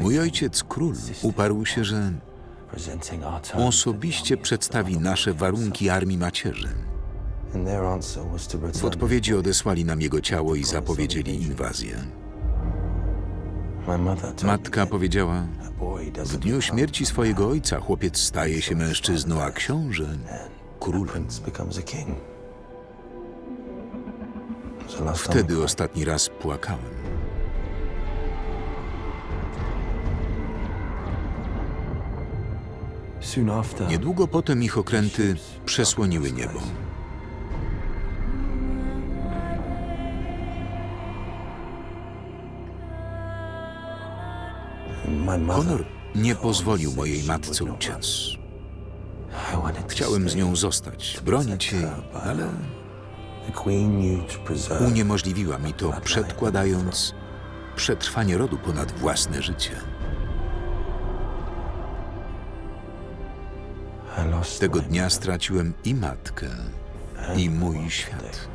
Mój ojciec, król, uparł się, że osobiście przedstawi nasze warunki armii macierzy. W odpowiedzi odesłali nam jego ciało i zapowiedzieli inwazję. Matka powiedziała, w dniu śmierci swojego ojca chłopiec staje się mężczyzną, a książę królem. Wtedy ostatni raz płakałem. Niedługo potem ich okręty przesłoniły niebo. Honor nie pozwolił mojej matce uciec. Chciałem z nią zostać, bronić jej, ale uniemożliwiła mi to, przedkładając przetrwanie rodu ponad własne życie. Tego dnia straciłem i matkę, i mój świat.